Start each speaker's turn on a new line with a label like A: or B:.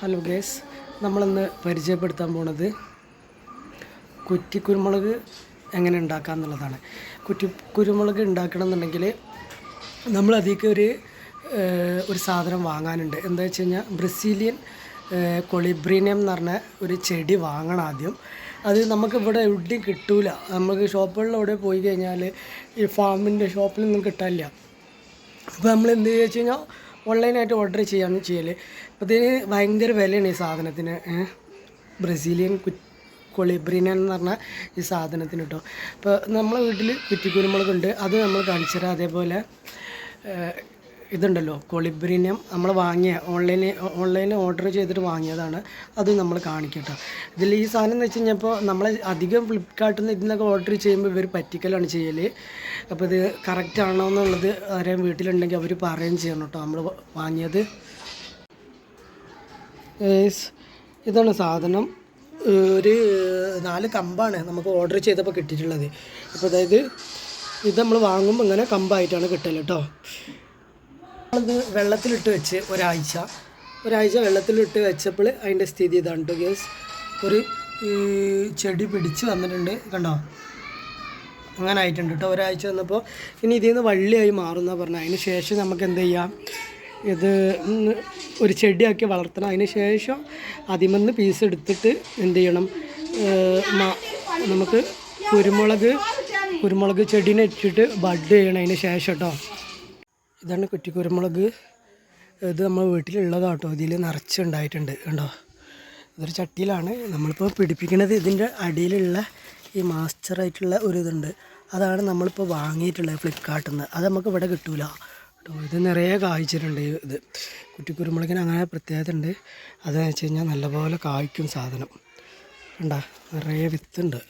A: Hello guys നമ്മളിന്ന് പരിചയപ്പെടുത്താൻ പോണത് കുറ്റി കുരുമുളക് എങ്ങനെ ഉണ്ടാക്കുക എന്നുള്ളതാണ്. കുറ്റി കുരുമുളക് ഉണ്ടാക്കണം എന്നുണ്ടെങ്കിൽ നമ്മൾ അതിലേക്ക് ഒരു ഒരു സാധനം വാങ്ങാനുണ്ട്. എന്താ വെച്ച് കഴിഞ്ഞാൽ ബ്രസീലിയൻ കൊളിബ്രീനിയം എന്ന് പറഞ്ഞ ഒരു ചെടി വാങ്ങണം ആദ്യം. അത് നമുക്ക് ഇവിടെ എവിടെയും കിട്ടൂല. നമുക്ക് ഷോപ്പുകളിലൂടെ പോയി കഴിഞ്ഞാൽ ഈ ഫാമിന്റെ ഷോപ്പിലൊന്നും കിട്ടാനില്ല. അപ്പോൾ നമ്മൾ എന്ത് ചെയ്യുക വെച്ച് കഴിഞ്ഞാൽ ഓൺലൈനായിട്ട് ഓർഡർ ചെയ്യാമെന്ന് ചെയ്യൽ അപ്പോൾ ഇതിന് ഭയങ്കര വിലയാണ് ഈ സാധനത്തിന് ബ്രസീലിയൻ കു കൊളിബ്രിന എന്ന് പറഞ്ഞ ഈ സാധനത്തിന് കേട്ടോ അപ്പോൾ നമ്മളെ വീട്ടിൽ കുറ്റിക്കുരുമുളകുണ്ട് അത് നമ്മൾ കാണിച്ചു തരാം അതേപോലെ ഇതുണ്ടല്ലോ കൊളിബ്രീനിയം നമ്മൾ വാങ്ങിയ ഓൺലൈനിൽ ഓൺലൈനിൽ ഓർഡർ ചെയ്തിട്ട് വാങ്ങിയതാണ് അത് നമ്മൾ കാണിക്കട്ടോ. ഇതിൽ ഈ സാധനം എന്ന് വെച്ച് കഴിഞ്ഞപ്പോൾ നമ്മൾ അധികം ഫ്ലിപ്കാർട്ടിൽ നിന്ന് ഇതിനൊക്കെ ഓർഡർ ചെയ്യുമ്പോൾ ഇവർ പറ്റിക്കലാണ് ചെയ്യൽ അപ്പോൾ ഇത് കറക്റ്റ് ആണോ എന്നുള്ളത് ആരെയും വീട്ടിലുണ്ടെങ്കിൽ അവർ പറയുകയും ചെയ്യണം കേട്ടോ. നമ്മൾ വാങ്ങിയത്. ഇതാണ് സാധനം. ഒരു നാല് കമ്പാണ് നമുക്ക് ഓർഡർ ചെയ്തപ്പോൾ കിട്ടിയിട്ടുള്ളത്. അപ്പോൾ അതായത് ഇത് നമ്മൾ വാങ്ങുമ്പോൾ ഇങ്ങനെ കമ്പായിട്ടാണ് കിട്ടൽ കേട്ടോ. നമ്മളിത് വെള്ളത്തിലിട്ട് വെച്ച് ഒരാഴ്ച ഒരാഴ്ച വെള്ളത്തിലിട്ട് വെച്ചപ്പോൾ അതിന്റെ സ്ഥിതി ഇതാണ് കേട്ടോ ഗ്യാസ് ഒരു ചെടി പിടിച്ച് വന്നിട്ടുണ്ട് കണ്ടോ? അങ്ങനെ ആയിട്ടുണ്ട് കേട്ടോ ഒരാഴ്ച വന്നപ്പോൾ ഇനി ഇതിൽ നിന്ന് വള്ളിയായി മാറുന്ന പറഞ്ഞാൽ അതിന് ശേഷം നമുക്ക് എന്ത് ചെയ്യാം? ഇത് ഒരു ചെടിയാക്കി വളർത്തണം. അതിന് ശേഷം അതിമെന്ന് പീസ് എടുത്തിട്ട് എന്ത് ചെയ്യണം? നമുക്ക് കുരുമുളക് കുരുമുളക് ചെടീനെ ഇട്ടിട്ട് ബഡ് ചെയ്യണം അതിന് ശേഷം കേട്ടോ ഇതാണ് കുറ്റി കുരുമുളക്. ഇത് നമ്മൾ വീട്ടിലുള്ളതാട്ടോ. ഇതിൽ നിറച്ചുണ്ടായിട്ടുണ്ട് കണ്ടോ? ഇതൊരു ചട്ടിയിലാണ്. നമ്മളിപ്പോൾ പിടിപ്പിക്കുന്നത് ഇതിന്റെ അടിയിലുള്ള ഈ മാസ്റ്ററായിട്ടുള്ള ഒരു ഇതുണ്ട്. അതാണ് നമ്മളിപ്പോൾ വാങ്ങിയിട്ടുള്ളത് ഫ്ലിപ്കാർട്ടിൽ നിന്ന്. അത് നമുക്ക് ഇവിടെ കിട്ടൂല. കേട്ടോ ഇത് നിറയെ കായ്ച്ചിട്ടുണ്ട് ഇത്. കുറ്റിക്കുരുമുളകിന് അങ്ങനെ പ്രത്യേകത ഉണ്ട്. അതെന്ന് വെച്ച് കഴിഞ്ഞാൽ നല്ലപോലെ കായ്ക്കും സാധനം. കണ്ട? നിറയെ വിത്തുണ്ട്.